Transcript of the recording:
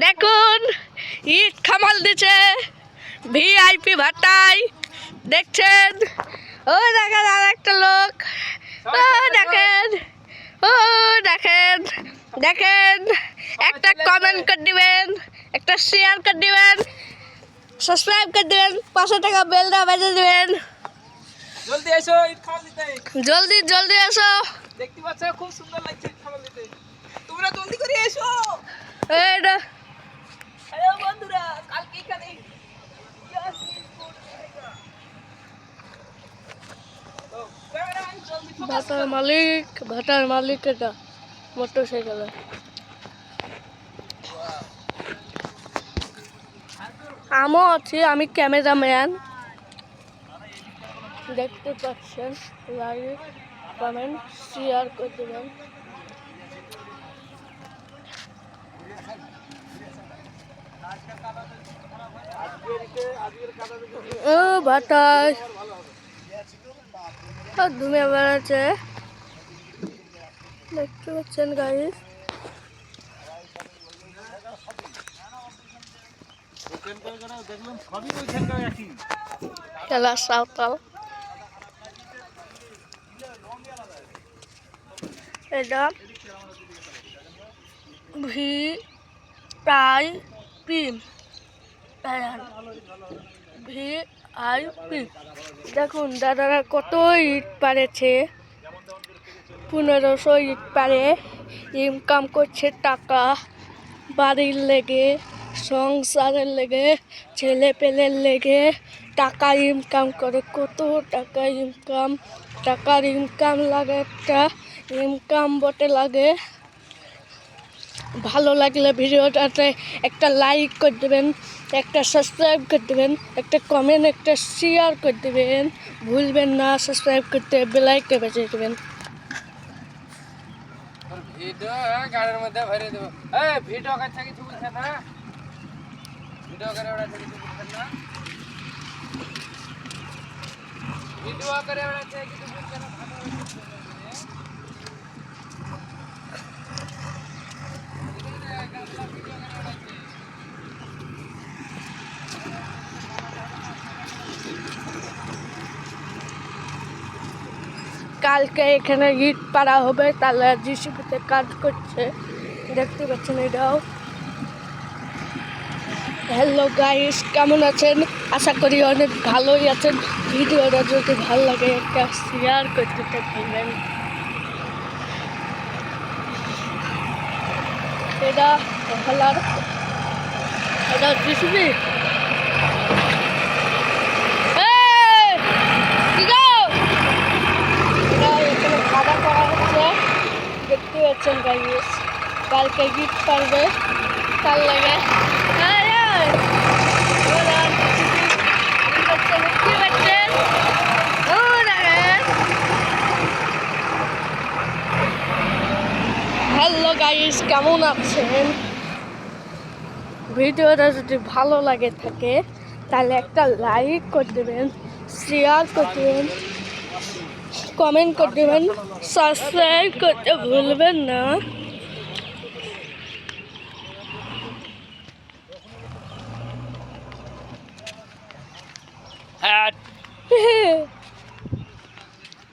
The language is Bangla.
দেখুন ইট খামাল দিছে ভিআইপি ভাটাই দেখছেন। ও দেখেন আর একটা লোক। ও দেখেন ও দেখেন দেখেন। একটা কমেন্ট করে দিবেন একটা শেয়ার করে দিবেন সাবস্ক্রাইব করে দিবেন পাঁচশো টাকা বেলটা বেজে দিবেন। জলদি এসো ইট খাবার দিতে। জলদি জলদি এসো। দেখতে পাচ্ছ খুব সুন্দর লাগছে তোমরা জলদি করে এসো এইটা আরে বন্ধুরা কালকে এখানে তো, ক্যামেরাম্যান, জলদি focus ভাটার মালিক ভাটার মালিক এটা মোটর সাইকেলে আমিও আছি, আমি ক্যামেরাম্যান। দেখতে পাচ্ছেন লাইক কমেন্ট শেয়ার করে দেবেন। ও ভাটায় ধুমে বেড়াচ্ছে দেখতে পাচ্ছেন গাইস খেলা সাঁওতাল। এটা V I P V P দেখুন, দাদারা কত ইট পারেছে পনেরোশো ইট পারে ইনকাম করছে টাকা। বাড়ির লেগে, সংসারের লেগে ছেলে পেলের লেগে টাকা ইনকাম করে। কত টাকা ইনকাম, টাকার ইনকাম লাগে একটা, ইনকাম বটে লাগে। ভালো লাগলে ভিডিওটাতে একটা লাইক করে দেবেন, একটা সাবস্ক্রাইব করে দেবেন, একটা কমেন্ট একটা শেয়ার করে দেবেন। ভুলবেন না সাবস্ক্রাইব করতে বেলাইকে বেঁচে দেবেন। ভিডিও ভরে কাছে না। ভিডিও করে ওরা কিছু না। কালকে এখানে ইট পাড়া হবে, তাহলে জিসিপিতে কাজ করছে। দেখতে পাচ্ছেন এটাও। হ্যালো গাইস কেমন আছেন? আশা করি অনেক ভালোই আছেন। ভিডিওটা যদি ভালো লাগে একটা শেয়ার করতে থাকবেন। এটা খেলার এটা জিসিপি এই! কি গো? এটা এখানে খাওয়া করা হচ্ছে দেখতে পাচ্ছেন গাইস কালকে গিফট পারবে তার লাগে। হ্যালো গাইস কেমন আছেন? ভিডিওটা যদি ভালো লাগে থাকে, তাহলে একটা লাইক করে দেবেন শেয়ার করে দেবেন কমেন্ট করে দেবেন সাবস্ক্রাইব করতে ভুলবেন না।